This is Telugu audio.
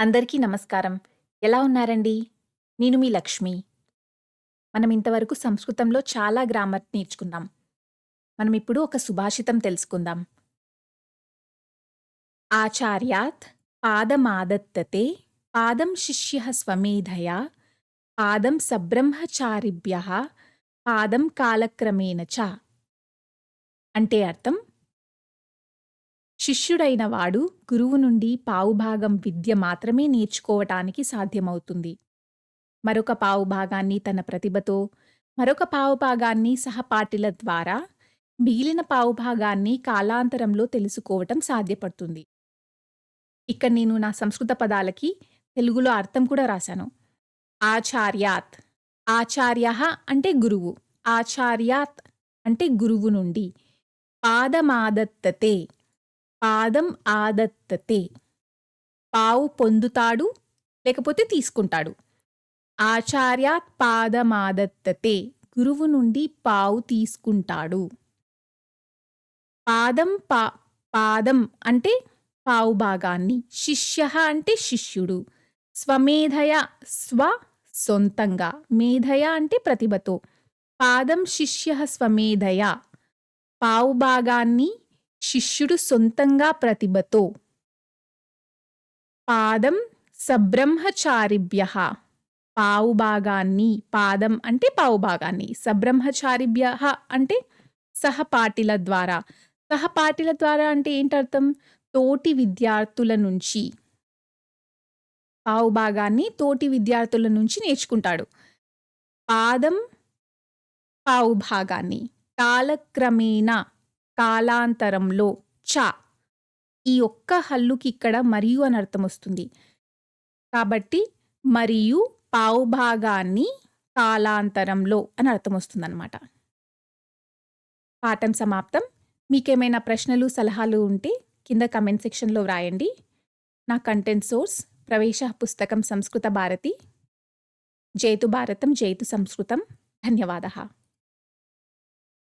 అందరికీ నమస్కారం. ఎలా ఉన్నారండి? నేను మీ లక్ష్మి. మనం ఇంతవరకు సంస్కృతంలో చాలా గ్రామర్ నేర్చుకున్నాం. మనం ఇప్పుడు ఒక సుభాషితం తెలుసుకుందాం. ఆచార్యాత్ పాదమాదత్తతే పాదం శిష్య స్వమేధయా పాదం సబ్రహ్మచారిభ్య పాదం కాలక్రమేణ చ. అంటే అర్థం శిష్యుడైన వాడు గురువు నుండి పావుభాగం విద్య మాత్రమే నేర్చుకోవటానికి సాధ్యమవుతుంది. మరొక పావుభాగాన్ని తన ప్రతిభతో, మరొక పావుభాగాన్ని సహపాఠిల ద్వారా, మిగిలిన పావుభాగాన్ని కాలాంతరంలో తెలుసుకోవటం సాధ్యపడుతుంది. ఇక్కడ నేను నా సంస్కృత పదాలకి తెలుగులో అర్థం కూడా రాశాను. ఆచార్యాత్ ఆచార్య అంటే గురువు. ఆచార్యాత్ అంటే గురువు నుండి. పాదమాదత్తతే పాదం ఆదత్తతే పావు పొందుతాడు లేకపోతే తీసుకుంటాడు. ఆచార్యాత్ పాదమాదత్తతే గురువు నుండి పావు తీసుకుంటాడు. పాదం పా పాదం అంటే పావు భాగాన్ని. శిష్యః అంటే శిష్యుడు. స్వమేధయ స్వ సొంతంగా. మేధయ అంటే ప్రతిభతో. పాదం శిష్య స్వమేధయ పావు భాగాన్ని శిష్యుడు సొంతంగా ప్రతిభతో. పాదం సబ్రహ్మచారిభ్య పావుభాగాన్ని పాదం అంటే పావు భాగాన్ని. అంటే సహపాఠిల ద్వారా. సహపాఠిల ద్వారా అంటే ఏంటర్థం? తోటి విద్యార్థుల నుంచి. పావుభాగాన్ని తోటి విద్యార్థుల నుంచి నేర్చుకుంటాడు. పాదం పావుభాగాన్ని భాగాన్ని. కాలక్రమేణ కాలాంతరంలో చ. ఈ ఒక్క హల్లుకి ఇక్కడ మరియు అని అర్థం వస్తుంది. కాబట్టి మరియు పావుభాగాన్ని కాలాంతరంలో అని అర్థం వస్తుందన్నమాట. పాఠం సమాప్తం. మీకేమైనా ప్రశ్నలు, సలహాలు ఉంటే కింద కమెంట్ సెక్షన్‌లో వ్రాయండి. నా కంటెంట్ సోర్స్ ప్రవేశ పుస్తకం సంస్కృత భారతి. జైతు భారతం జైతు సంస్కృతం. ధన్యవాదः.